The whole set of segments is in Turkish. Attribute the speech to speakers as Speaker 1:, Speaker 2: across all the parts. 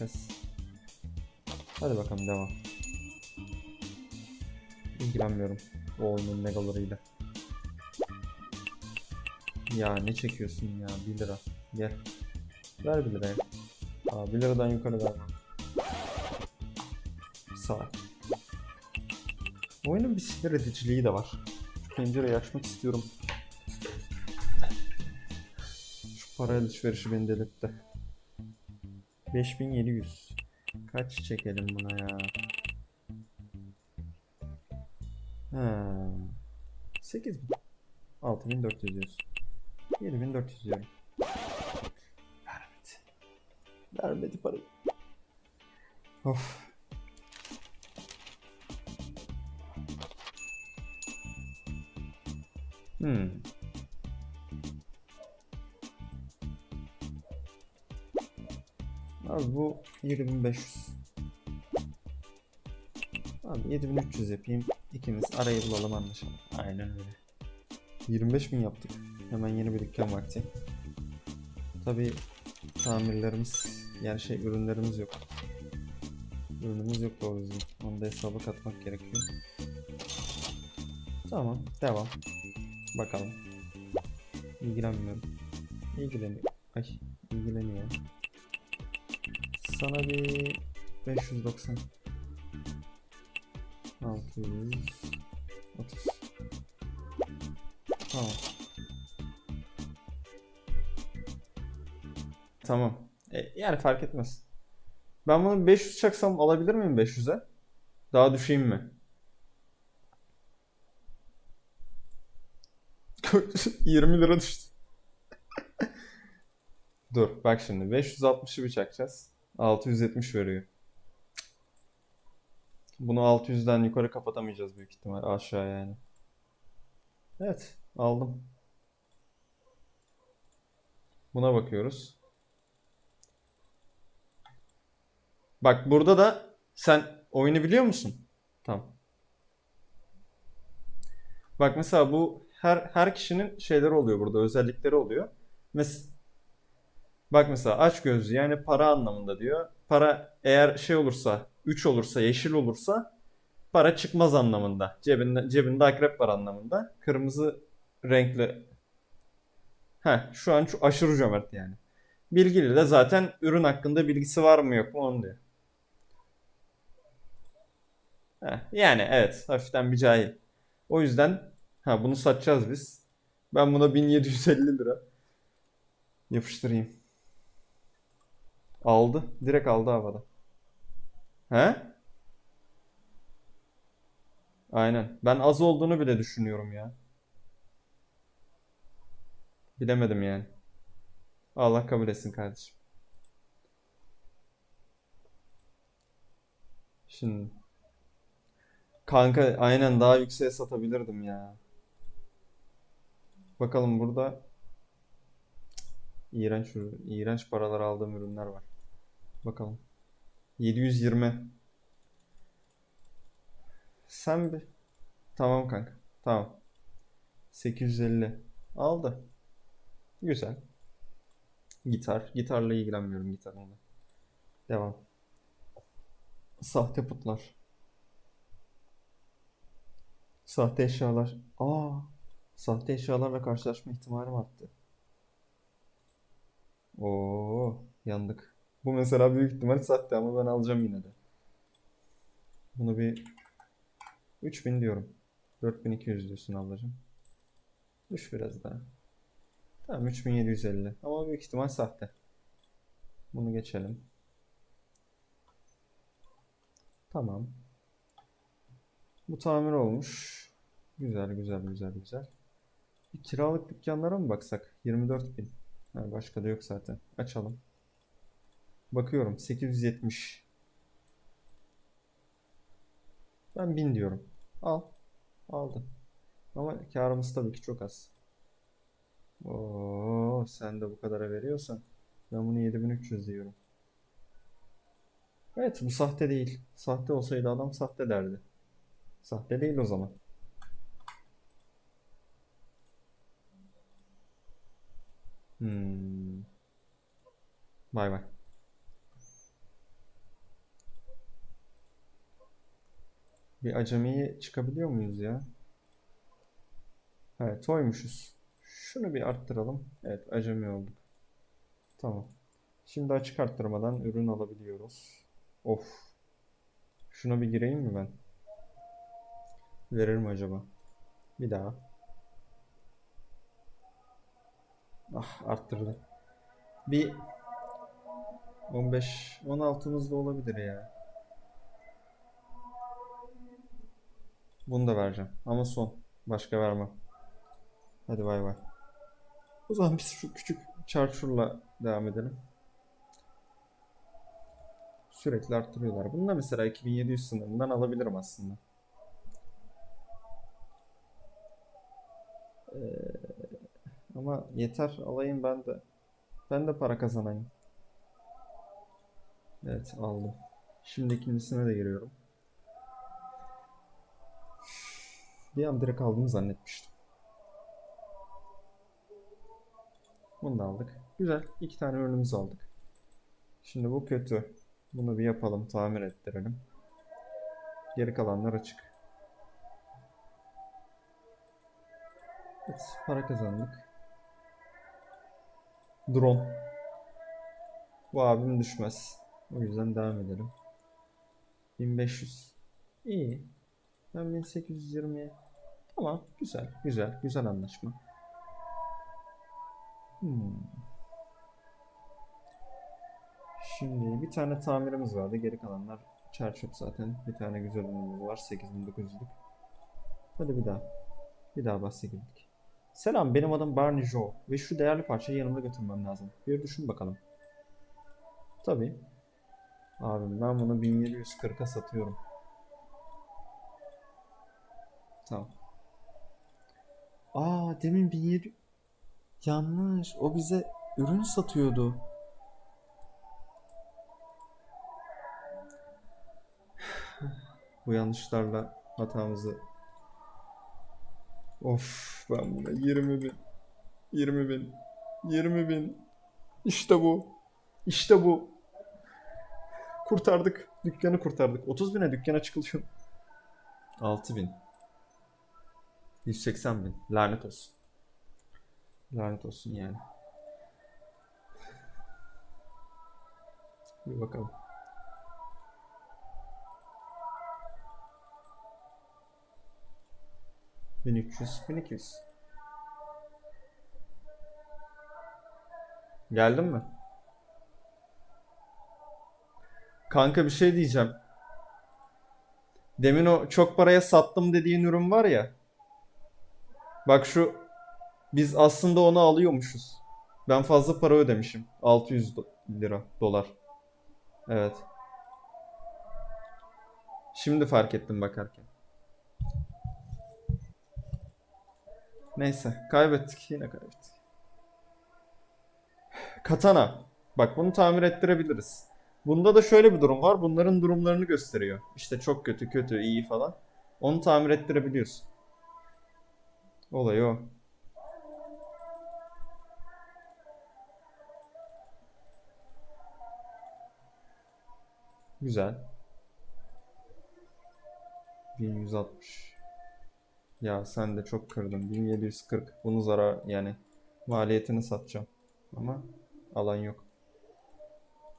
Speaker 1: çekeceğiz. Hadi bakalım devam. İlgilenmiyorum o oyunun megalarıyla. Ya ne çekiyorsun ya 1 lira. Gel. Ver 1 liraya. Aa 1 liradan yukarı ver. Ol. Oyunun bir sinir ediciliği de var. Şu pencereyi açmak istiyorum. Şu para alışverişi beni delirtti. 5700. Kaç çekelim buna ya? Ha. 8000. 6400 diyorsun. 7400 diyorum. Vermedi. Vermedi parayı. Of. Hmm. Abi bu 7500. Abi 7300 yapayım. İkimiz arayı bulalım anlaşalım. Aynen öyle. 25 bin yaptık. Hemen yeni bir dükkan vakti. Tabi tamirlerimiz yani şey ürünlerimiz yok. Ürünümüz yok doğru düzgün. Onu da hesaba katmak gerekiyor. Tamam devam. Bakalım. İlgilenmiyorum. İlgileniyor. Ay ilgileniyor. Sana bir 590 600 30 Tamam. Tamam. E, yani fark etmez. Ben bunu 500 çaksam alabilir miyim 500'e? Daha düşeyim mi? 20 lira düştü. Dur bak şimdi 560'ı bir çakacağız. 670 veriyor. Bunu 600'den yukarı kapatamayacağız büyük ihtimal aşağı yani. Evet aldım. Buna bakıyoruz. Bak burada da sen oyunu biliyor musun? Tamam. Bak mesela bu her her kişinin şeyleri oluyor burada, özellikleri oluyor. Mes Bak mesela aç gözlü yani para anlamında diyor. Para eğer şey olursa, 3 olursa, yeşil olursa para çıkmaz anlamında. Cebinde cebinde akrep var anlamında. Kırmızı renkli Heh, şu an şu aşırı cömert yani. Bilgili de zaten ürün hakkında bilgisi var mı yok mu onu diyor. Heh, yani evet hafiften bir cahil. O yüzden ha bunu satacağız biz. Ben buna 1750 lira yapıştırayım. Aldı. Direkt aldı havada. He? Aynen. Ben az olduğunu bile düşünüyorum ya. Bilemedim yani. Allah kabul etsin kardeşim. Şimdi. Kanka aynen daha yükseğe satabilirdim ya. Bakalım burada iğrenç iğrenç paralar aldığım ürünler var. Bakalım. 720. Sen bir. Tamam kanka. Tamam. 850. Aldı. Güzel. Gitar. Gitarla ilgilenmiyorum gitarımla. Devam. Sahte putlar. Sahte eşyalar. Aa, sahte eşyalarla karşılaşma ihtimalim arttı. Oo, yandık. Bu mesela büyük ihtimal sahte ama ben alacağım yine de. Bunu bir 3000 diyorum. 4200 diyorsun ablacığım. Düş biraz daha. Tamam 3750 ama büyük ihtimal sahte. Bunu geçelim. Tamam. Bu tamir olmuş. Güzel güzel güzel güzel. Bir kiralık dükkanlara mı baksak? 24.000. Ha, başka da yok zaten. Açalım. Bakıyorum 870. Ben 1000 diyorum. Al. Aldım. Ama karımız tabii ki çok az. Oo, sen de bu kadara veriyorsan ben bunu 7300 diyorum. Evet bu sahte değil. Sahte olsaydı adam sahte derdi. Sahte değil o zaman. Hmm. Bay bay. Bir acemiyi çıkabiliyor muyuz ya? Evet, toymuşuz. Şunu bir arttıralım. Evet, acemi olduk. Tamam. Şimdi açık arttırmadan ürün alabiliyoruz. Of. Şuna bir gireyim mi ben? Verir mi acaba? Bir daha. Ah arttırdı. Bir 15 16'mız da olabilir ya. Bunu da vereceğim. Ama son. Başka vermem. Hadi bay bay. O zaman biz şu küçük çarçurla devam edelim. Sürekli arttırıyorlar. Bunu da mesela 2700 sınırından alabilirim aslında. Ee, ama yeter alayım ben de. Ben de para kazanayım. Evet aldım. Şimdi ikincisine de giriyorum. Bir an direkt aldığımı zannetmiştim. Bunu da aldık. Güzel. iki tane ürünümüzü aldık. Şimdi bu kötü. Bunu bir yapalım. Tamir ettirelim. Geri kalanlar açık. Evet. Para kazandık. Drone. Bu abim düşmez. O yüzden devam edelim. 1500. İyi. Ben 1820'ye. Tamam. Güzel. Güzel. Güzel anlaşma. Hmm. Şimdi bir tane tamirimiz vardı. Geri kalanlar çerçöp zaten. Bir tane güzel ürünümüz var. 8900'lük. Hadi bir daha. Bir daha bahse girdik. Selam benim adım Barney Joe ve şu değerli parçayı yanımda götürmem lazım. Bir düşün bakalım. Tabii. Abim ben bunu 1740'a satıyorum. Tamam. Aa demin 1700 Yanlış. O bize ürün satıyordu. Bu yanlışlarla hatamızı Of ben buna 20 bin 20 bin 20 bin İşte bu İşte bu Kurtardık Dükkanı kurtardık 30 bine dükkana çıkılıyor 6 bin 180 bin Lanet olsun Lanet olsun yani. Bir bakalım. Bin üç yüz, bin iki yüz. Geldin mi? Kanka bir şey diyeceğim. Demin o çok paraya sattım dediğin ürün var ya. Bak şu biz aslında onu alıyormuşuz. Ben fazla para ödemişim. 600 do- lira, dolar. Evet. Şimdi fark ettim bakarken. Neyse, kaybettik. Yine kaybettik. Katana. Bak bunu tamir ettirebiliriz. Bunda da şöyle bir durum var. Bunların durumlarını gösteriyor. İşte çok kötü, kötü, iyi falan. Onu tamir ettirebiliyorsun. Olay o. Güzel. 1160. Ya sen de çok kırdın. 1740. Bunu zarar yani maliyetini satacağım. Ama alan yok.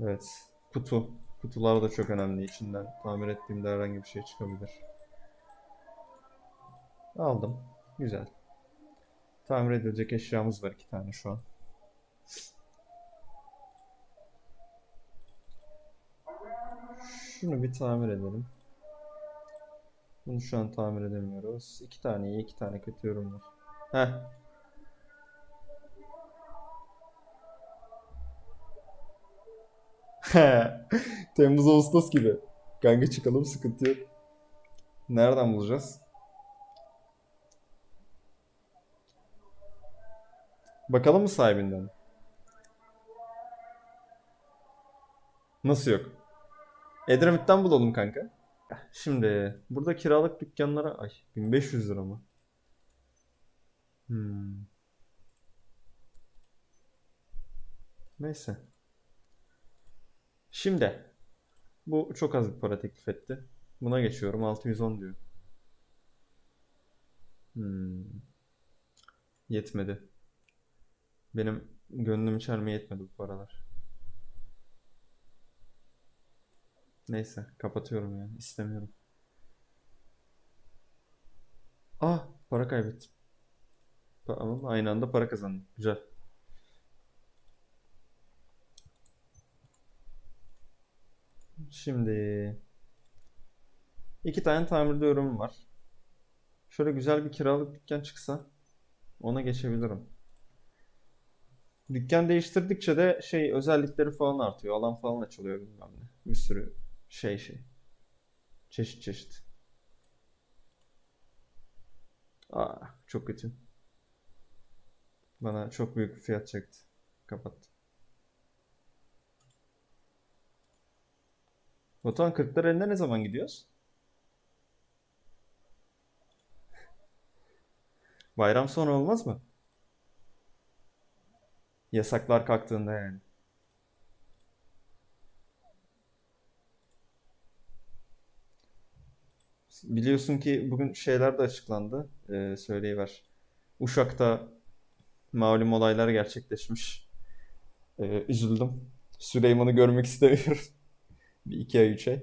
Speaker 1: Evet. Kutu. Kutular da çok önemli. İçinden tamir ettiğimde herhangi bir şey çıkabilir. Aldım. Güzel. Tamir edilecek eşyamız var iki tane şu an. Şunu bir tamir edelim. Bunu şu an tamir edemiyoruz. İki tane iyi, iki tane kötü yorum var. Heh. Temmuz Ağustos gibi. Kanka çıkalım sıkıntı yok. Nereden bulacağız? Bakalım mı sahibinden? Nasıl yok? Edremit'ten bulalım kanka. Şimdi burada kiralık dükkanlara ay 1500 lira mı? Hmm. Neyse. Şimdi bu çok az bir para teklif etti. Buna geçiyorum. 610 diyor. Hmm. Yetmedi. Benim gönlüm çelmeye yetmedi bu paralar. Neyse kapatıyorum ya. İstemiyorum. Ah para kaybettim. Ama aynı anda para kazandım. Güzel. Şimdi iki tane tamirde ürün var. Şöyle güzel bir kiralık dükkan çıksa ona geçebilirim. Dükkan değiştirdikçe de şey özellikleri falan artıyor. Alan falan açılıyor bilmem ne. Bir sürü şey şey. Çeşit çeşit. Aa, çok kötü. Bana çok büyük bir fiyat çekti. Kapattım. Batuhan Kırklareli'ne ne zaman gidiyoruz? Bayram sonra olmaz mı? Yasaklar kalktığında yani. Biliyorsun ki bugün şeyler de açıklandı. Ee, söyleyiver. Uşak'ta malum olaylar gerçekleşmiş. Ee, üzüldüm. Süleyman'ı görmek istemiyorum. Bir iki ay, üç ay.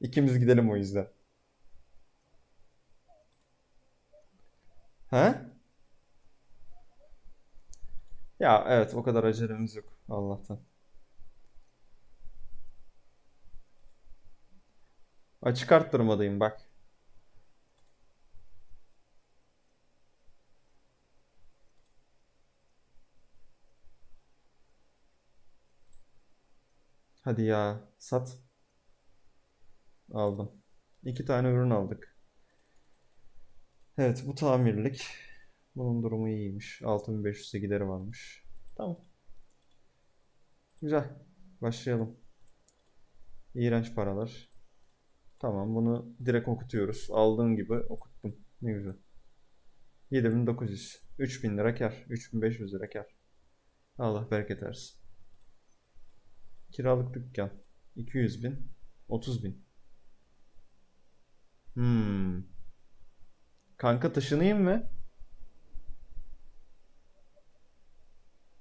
Speaker 1: İkimiz gidelim o yüzden. Ha? Ya evet o kadar acelemiz yok Allah'tan. Açık arttırmadayım bak. Hadi ya sat. Aldım. İki tane ürün aldık. Evet bu tamirlik. Bunun durumu iyiymiş. 6500'e gideri varmış. Tamam. Güzel. Başlayalım. İğrenç paralar. Tamam bunu direkt okutuyoruz. Aldığın gibi okuttum. Ne güzel. 7900. 3000 lira kar. 3500 lira kar. Allah bereket versin. Kiralık dükkan. 200 bin. 30 bin. Hmm. Kanka taşınayım mı?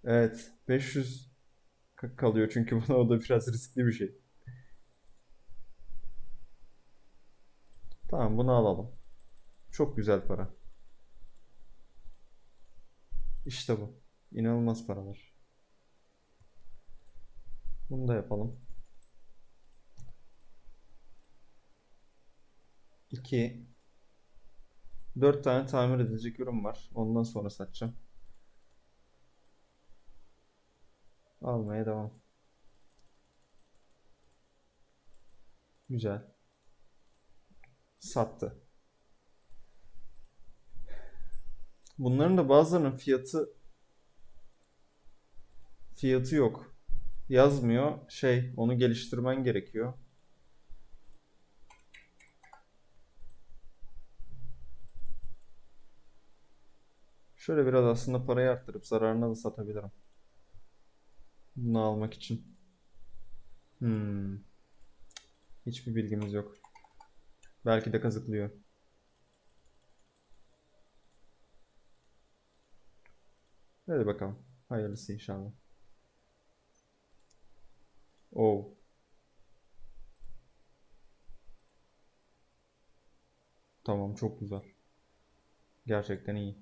Speaker 1: Evet. 500 ka- kalıyor çünkü buna o da biraz riskli bir şey. Tamam bunu alalım. Çok güzel para. İşte bu. İnanılmaz paralar. Bunu da yapalım. 2 4 tane tamir edilecek ürün var. Ondan sonra satacağım. Almaya devam. Güzel. Sattı. Bunların da bazılarının fiyatı fiyatı yok. Yazmıyor. Şey, onu geliştirmen gerekiyor. Şöyle biraz aslında parayı arttırıp zararına da satabilirim. Bunu almak için. Hmm. Hiçbir bilgimiz yok. Belki de kazıklıyor. Hadi bakalım. Hayırlısı inşallah. Oo. Tamam çok güzel. Gerçekten iyi.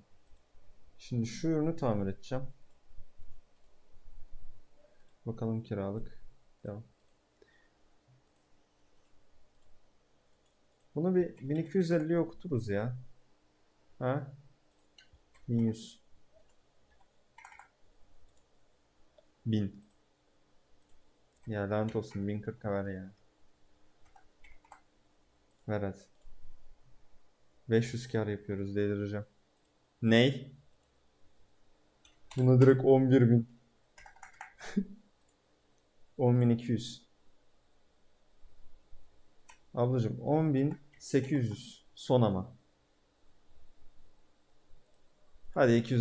Speaker 1: Şimdi şu ürünü tamir edeceğim. Bakalım kiralık. Devam. Bunu bir 1250'ye okuturuz ya. Ha? 1100. 1000. Ya lanet olsun 1040'a ver ya. Ver hadi. 500 kar yapıyoruz delireceğim. Ney? Buna direkt 11.000. 10.200. Ablacım 10.800 son ama. Hadi 200